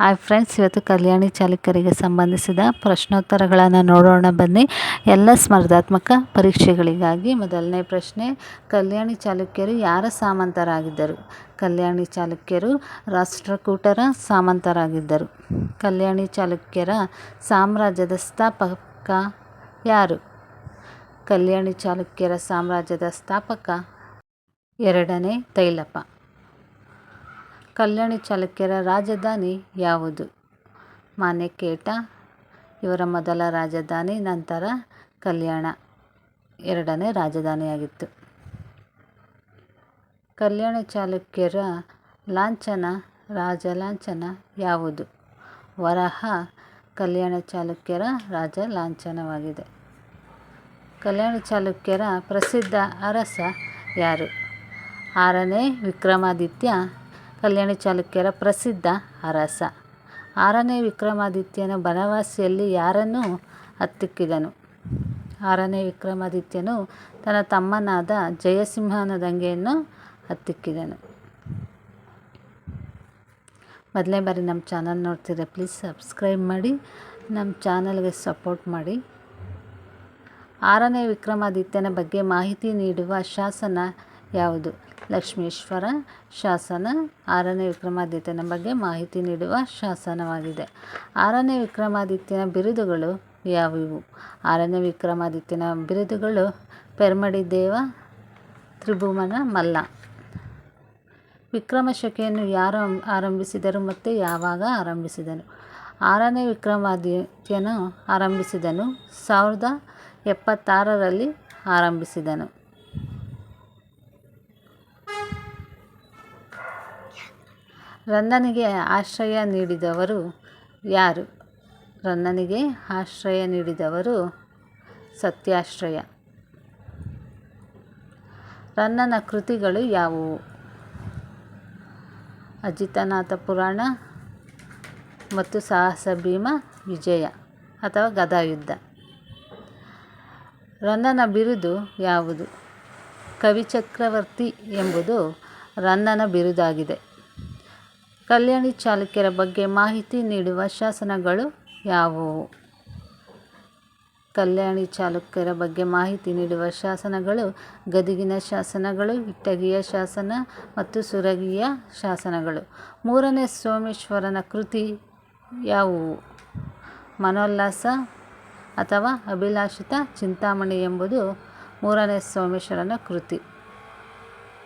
Hi friends, ಇವತ್ತು ಕಲ್ಯಾಣಿ ಚಾಲಕರಿಗೆ ಸಂಬಂಧಿಸಿದ ಪ್ರಶ್ನೋತ್ತರಗಳನ್ನು ನೋಡೋಣ. ಬನ್ನಿ, ಎಲ್ಲ ಸ್ಪರ್ಧಾತ್ಮಕ ಪರೀಕ್ಷೆಗಳಿಗಾಗಿ ಮೊದಲನೇ ಪ್ರಶ್ನೆ, ಕಲ್ಯಾಣಿ ಚಾಲುಕ್ಯರು ಯಾರ ಸಾಮಂತರಾಗಿದ್ದರು? ಕಲ್ಯಾಣಿ ಚಾಲುಕ್ಯರು ರಾಷ್ಟ್ರಕೂಟರ ಸಾಮಂತರಾಗಿದ್ದರು. ಕಲ್ಯಾಣಿ ಚಾಲುಕ್ಯರ ಸಾಮ್ರಾಜ್ಯದ ಸ್ಥಾಪಕ ಯಾರು? ಕಲ್ಯಾಣಿ ಚಾಲುಕ್ಯರ ಸಾಮ್ರಾಜ್ಯದ ಸ್ಥಾಪಕ ಎರಡನೇ ತೈಲಪ ಕಲ್ಯಾಣಿ ಚಾಲುಕ್ಯರ ರಾಜಧಾನಿ ಯಾವುದು? ಮಾನ್ಯಕೇಟ ಇವರ ಮೊದಲ ರಾಜಧಾನಿ, ನಂತರ ಕಲ್ಯಾಣ. ಎರಡನೇ ರಾಜಧಾನಿಯಾಗಿತ್ತು. ಕಲ್ಯಾಣ ಚಾಲುಕ್ಯರ ಲಾಂಛನ ರಾಜ ಲಾಂಛನ ಯಾವುದು? ವರಹ ಕಲ್ಯಾಣ ಚಾಲುಕ್ಯರ ರಾಜ ಲಾಂಛನವಾಗಿದೆ ಕಲ್ಯಾಣ ಚಾಲುಕ್ಯರ ಪ್ರಸಿದ್ಧ ಅರಸ ಯಾರು? ಆರನೇ ವಿಕ್ರಮಾದಿತ್ಯ ಕಲ್ಯಾಣಿ ಚಾಲುಕ್ಯರ ಪ್ರಸಿದ್ಧ ಅರಸ. ಆರನೇ ವಿಕ್ರಮಾದಿತ್ಯನ ಬನವಾಸಿಯಲ್ಲಿ ಯಾರನ್ನು ಹತ್ತಿಕ್ಕಿದನು. ಆರನೇ ವಿಕ್ರಮಾದಿತ್ಯನು ತನ್ನ ತಮ್ಮನಾದ ಜಯಸಿಂಹನ ದಂಗೆಯನ್ನು ಹತ್ತಿಕ್ಕಿದನು. ಮೊದಲನೇ ಬಾರಿ ನಮ್ಮ ಚಾನಲ್ ನೋಡ್ತಿದ್ರೆ ಪ್ಲೀಸ್ ಸಬ್ಸ್ಕ್ರೈಬ್ ಮಾಡಿ, ನಮ್ಮ ಚಾನಲ್ಗೆ ಸಪೋರ್ಟ್ ಮಾಡಿ. ಆರನೇ ವಿಕ್ರಮಾದಿತ್ಯನ ಬಗ್ಗೆ ಮಾಹಿತಿ ನೀಡುವ ಶಾಸನ ಯಾವುದು? ಲಕ್ಷ್ಮೀಶ್ವರ ಶಾಸನ. ಆರನೇ ವಿಕ್ರಮಾದಿತ್ಯನ ಬಗ್ಗೆ ಮಾಹಿತಿ ನೀಡುವ ಶಾಸನವಾಗಿದೆ. ಆರನೇ ವಿಕ್ರಮಾದಿತ್ಯನ ಬಿರುದುಗಳು ಯಾವುವು? ಆರನೇ ವಿಕ್ರಮಾದಿತ್ಯನ ಬಿರುದುಗಳು ಪೆರ್ಮಡಿ ದೇವ, ತ್ರಿಭುವನ ಮಲ್ಲ. ವಿಕ್ರಮ ಶಕೆಯನ್ನು ಯಾರು ಆರಂಭಿಸಿದರು ಮತ್ತು ಯಾವಾಗ ಆರಂಭಿಸಿದನು? ಆರನೇ ವಿಕ್ರಮಾದಿತ್ಯನು ಆರಂಭಿಸಿದನು, ಸಾವಿರದ ಎಪ್ಪತ್ತಾರರಲ್ಲಿ ಆರಂಭಿಸಿದನು. ರನ್ನನಿಗೆ ಆಶ್ರಯ ನೀಡಿದವರು ಯಾರು? ರನ್ನನಿಗೆ ಆಶ್ರಯ ನೀಡಿದವರು ಸತ್ಯಾಶ್ರಯ. ರನ್ನನ ಕೃತಿಗಳು ಯಾವುವು? ಅಜಿತನಾಥ ಪುರಾಣ ಮತ್ತು ಸಾಹಸ ಭೀಮ, ವಿಜಯ ಅಥವಾ ಗದಾಯುದ್ಧ. ರನ್ನನ ಬಿರುದು ಯಾವುದು? ಕವಿಚಕ್ರವರ್ತಿ ಎಂಬುದು ರನ್ನನ ಬಿರುದಾಗಿದೆ. ಕಲ್ಯಾಣಿ ಚಾಲುಕ್ಯರ ಬಗ್ಗೆ ಮಾಹಿತಿ ನೀಡುವ ಶಾಸನಗಳು ಯಾವುವು? ಕಲ್ಯಾಣಿ ಚಾಲುಕ್ಯರ ಬಗ್ಗೆ ಮಾಹಿತಿ ನೀಡುವ ಶಾಸನಗಳು ಗದಿಗಿನ ಶಾಸನಗಳು ಇಟ್ಟಗಿಯ ಶಾಸನ ಮತ್ತು ಸುರಗಿಯ ಶಾಸನಗಳು. ಮೂರನೇ ಸೋಮೇಶ್ವರನ ಕೃತಿ ಯಾವುವು? ಮನೋಲ್ಲಾಸ ಅಥವಾ ಅಭಿಲಾಷಿತ ಚಿಂತಾಮಣಿ ಎಂಬುದು ಮೂರನೇ ಸೋಮೇಶ್ವರನ ಕೃತಿ.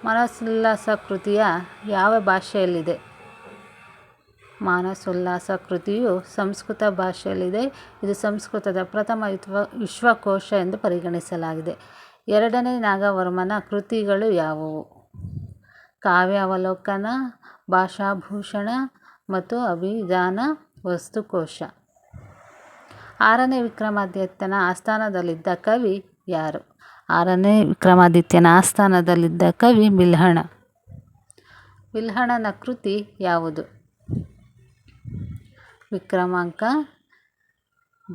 ಮನೋಲ್ಲಾಸ ಕೃತಿಯ ಯಾವ ಭಾಷೆಯಲ್ಲಿದೆ? ಮಾನಸೋಲ್ಲಾಸ ಕೃತಿಯು ಸಂಸ್ಕೃತ ಭಾಷೆಯಲ್ಲಿದೆ. ಇದು ಸಂಸ್ಕೃತದ ಪ್ರಥಮ ವಿಶ್ವಕೋಶ ಎಂದು ಪರಿಗಣಿಸಲಾಗಿದೆ. ಎರಡನೇ ನಾಗವರ್ಮನ ಕೃತಿಗಳು ಯಾವುವು? ಕಾವ್ಯಾವಲೋಕನ, ಭಾಷಾಭೂಷಣ ಮತ್ತು ಅಭಿಧಾನ, ವಸ್ತುಕೋಶ. ಆರನೇ ವಿಕ್ರಮಾದಿತ್ಯನ ಆಸ್ಥಾನದಲ್ಲಿದ್ದ ಕವಿ ಯಾರು? ಆರನೇ ವಿಕ್ರಮಾದಿತ್ಯನ ಆಸ್ಥಾನದಲ್ಲಿದ್ದ ಕವಿ ಬಿಲ್ಹಣ ಬಿಲ್ಹಣನ ಕೃತಿ ಯಾವುದು? ವಿಕ್ರಮಾಂಕ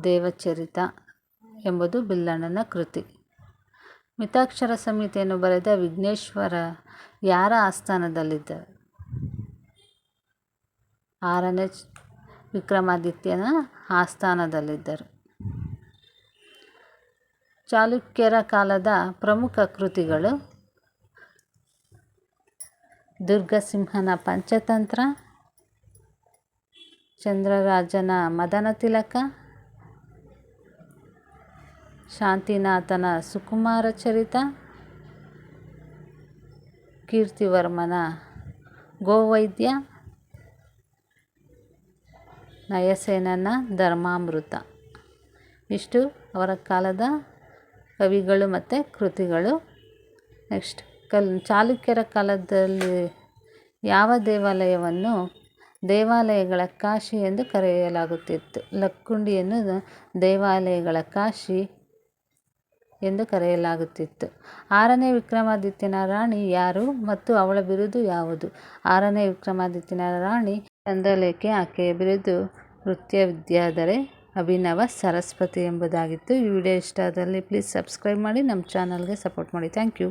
ದೇವಚರಿತ ಎಂಬುದು ಬಿಲ್ಲಣ್ಣನ ಕೃತಿ. ಮಿತಾಕ್ಷರ ಸಂಹಿತೆಯನ್ನು ಬರೆದ ವಿಘ್ನೇಶ್ವರ ಯಾರ ಆಸ್ಥಾನದಲ್ಲಿದ್ದರು ಆರನೇ ವಿಕ್ರಮಾದಿತ್ಯನ ಆಸ್ಥಾನದಲ್ಲಿದ್ದರು. ಚಾಲುಕ್ಯರ ಕಾಲದ ಪ್ರಮುಖ ಕೃತಿಗಳು ದುರ್ಗಸಿಂಹನ ಪಂಚತಂತ್ರ ಚಂದ್ರರಾಜನ ಮದನ ತಿಲಕ. ಶಾಂತಿನಾಥನ ಸುಕುಮಾರ ಚರಿತ. ಕೀರ್ತಿವರ್ಮನ ಗೋವೈದ್ಯ. ನಯಸೇನನ ಧರ್ಮಾಮೃತ. ಇಷ್ಟು ಅವರ ಕಾಲದ ಕವಿಗಳು ಮತ್ತು ಕೃತಿಗಳು. ನೆಕ್ಸ್ಟ್ ಕಲ್ ಚಾಲುಕ್ಯರ ಕಾಲದಲ್ಲಿ ಯಾವ ದೇವಾಲಯವನ್ನು ದೇವಾಲಯಗಳ ಕಾಶಿ ಎಂದು ಕರೆಯಲಾಗುತ್ತಿತ್ತು. ಲಕ್ಕುಂಡಿಯನ್ನು ದೇವಾಲಯಗಳ ಕಾಶಿ ಎಂದು ಕರೆಯಲಾಗುತ್ತಿತ್ತು. ಆರನೇ ವಿಕ್ರಮಾದಿತ್ಯನ ರಾಣಿ ಯಾರು ಮತ್ತು ಅವಳ ಬಿರುದು ಯಾವುದು? ಆರನೇ ವಿಕ್ರಮಾದಿತ್ಯನ ರಾಣಿ ಚಂದ್ರಲೇಖೆ, ಆಕೆಯ ಬಿರುದು ನೃತ್ಯ ವಿದ್ಯಾದರೆ ಅಭಿನವ ಸರಸ್ವತಿ ಎಂಬುದಾಗಿತ್ತು. ಈ ವಿಡಿಯೋ ಇಷ್ಟ ಆದಲ್ಲಿ ಪ್ಲೀಸ್ ಸಬ್ಸ್ಕ್ರೈಬ್ ಮಾಡಿ, ನಮ್ಮ ಚಾನಲ್ಗೆ ಸಪೋರ್ಟ್ ಮಾಡಿ. Thank you.